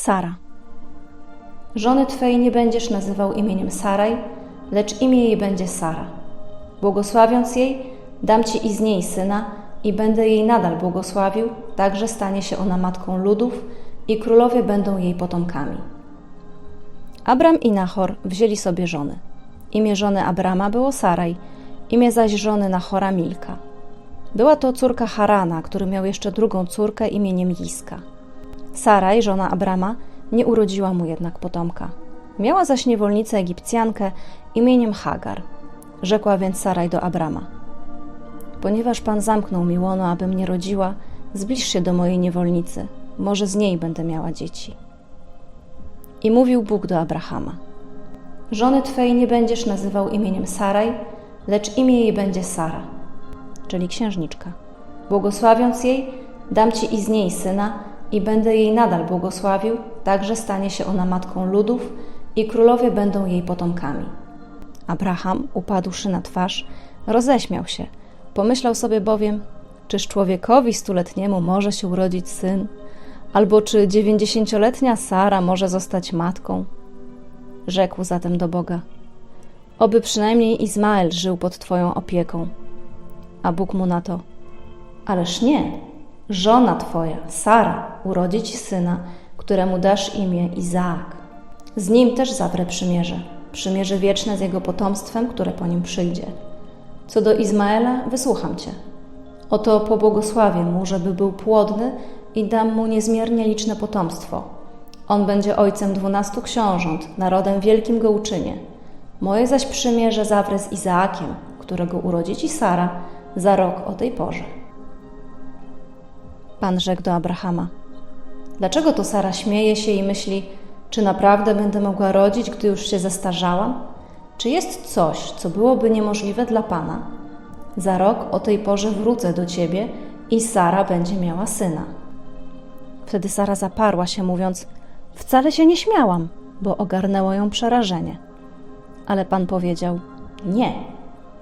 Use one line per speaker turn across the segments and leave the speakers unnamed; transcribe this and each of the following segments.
Sara. Żony Twej nie będziesz nazywał imieniem Saraj, lecz imię jej będzie Sara. Błogosławiąc jej, dam Ci i z niej syna i będę jej nadal błogosławił, także stanie się ona matką ludów i królowie będą jej potomkami. Abram i Nahor wzięli sobie żony. Imię żony Abrama było Saraj, imię zaś żony Nahora Milka. Była to córka Harana, który miał jeszcze drugą córkę imieniem Jiska. Saraj, żona Abrama, nie urodziła mu jednak potomka. Miała zaś niewolnicę Egipcjankę imieniem Hagar. Rzekła więc Saraj do Abrama: Ponieważ Pan zamknął mi łono, abym nie rodziła, zbliż się do mojej niewolnicy, może z niej będę miała dzieci. I mówił Bóg do Abrahama: Żony Twej nie będziesz nazywał imieniem Saraj, lecz imię jej będzie Sara, czyli księżniczka. Błogosławiąc jej, dam Ci i z niej syna i będę jej nadal błogosławił, także stanie się ona matką ludów i królowie będą jej potomkami. Abraham, upadłszy na twarz, roześmiał się. Pomyślał sobie bowiem, czyż człowiekowi stuletniemu może się urodzić syn, albo czy dziewięćdziesięcioletnia Sara może zostać matką? Rzekł zatem do Boga: Oby przynajmniej Izmael żył pod Twoją opieką. A Bóg mu na to: Ależ nie, żona Twoja, Sara, urodzi Ci syna, któremu dasz imię Izaak. Z nim też zawrę przymierze, przymierze wieczne z jego potomstwem, które po nim przyjdzie. Co do Izmaela, wysłucham Cię. Oto pobłogosławię mu, żeby był płodny i dam mu niezmiernie liczne potomstwo. On będzie ojcem dwunastu książąt, narodem wielkim go uczynię. Moje zaś przymierze zawrę z Izaakiem, którego urodzi Ci Sara za rok o tej porze. Pan rzekł do Abrahama: Dlaczego to Sara śmieje się i myśli, czy naprawdę będę mogła rodzić, gdy już się zestarzałam? Czy jest coś, co byłoby niemożliwe dla Pana? Za rok o tej porze wrócę do ciebie i Sara będzie miała syna. Wtedy Sara zaparła się, mówiąc: Wcale się nie śmiałam, bo ogarnęło ją przerażenie. Ale Pan powiedział: Nie,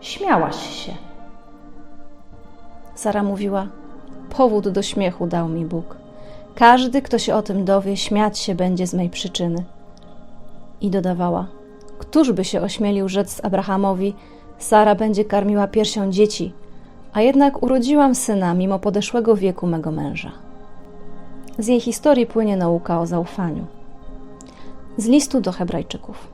śmiałaś się. Sara mówiła: Powód do śmiechu dał mi Bóg. Każdy, kto się o tym dowie, śmiać się będzie z mej przyczyny. I dodawała: Któż by się ośmielił rzec Abrahamowi: Sara będzie karmiła piersią dzieci, a jednak urodziłam syna mimo podeszłego wieku mego męża. Z jej historii płynie nauka o zaufaniu. Z listu do Hebrajczyków.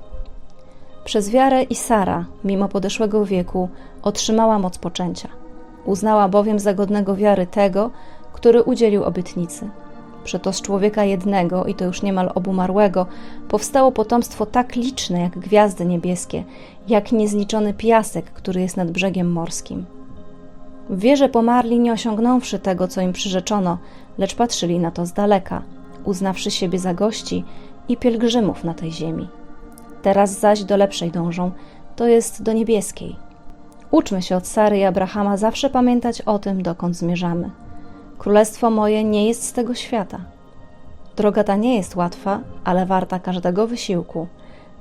Przez wiarę i Sara, mimo podeszłego wieku, otrzymała moc poczęcia. Uznała bowiem za godnego wiary tego, który udzielił obietnicy. Przeto z człowieka jednego, i to już niemal obumarłego, powstało potomstwo tak liczne jak gwiazdy niebieskie, jak niezliczony piasek, który jest nad brzegiem morskim. W wierze pomarli, nie osiągnąwszy tego, co im przyrzeczono, lecz patrzyli na to z daleka, uznawszy siebie za gości i pielgrzymów na tej ziemi. Teraz zaś do lepszej dążą, to jest do niebieskiej. Uczmy się od Sary i Abrahama zawsze pamiętać o tym, dokąd zmierzamy. Królestwo moje nie jest z tego świata. Droga ta nie jest łatwa, ale warta każdego wysiłku.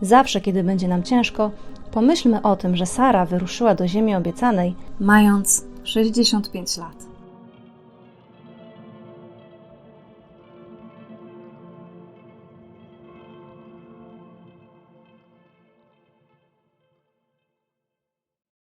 Zawsze, kiedy będzie nam ciężko, pomyślmy o tym, że Sara wyruszyła do ziemi obiecanej, mając 65 lat.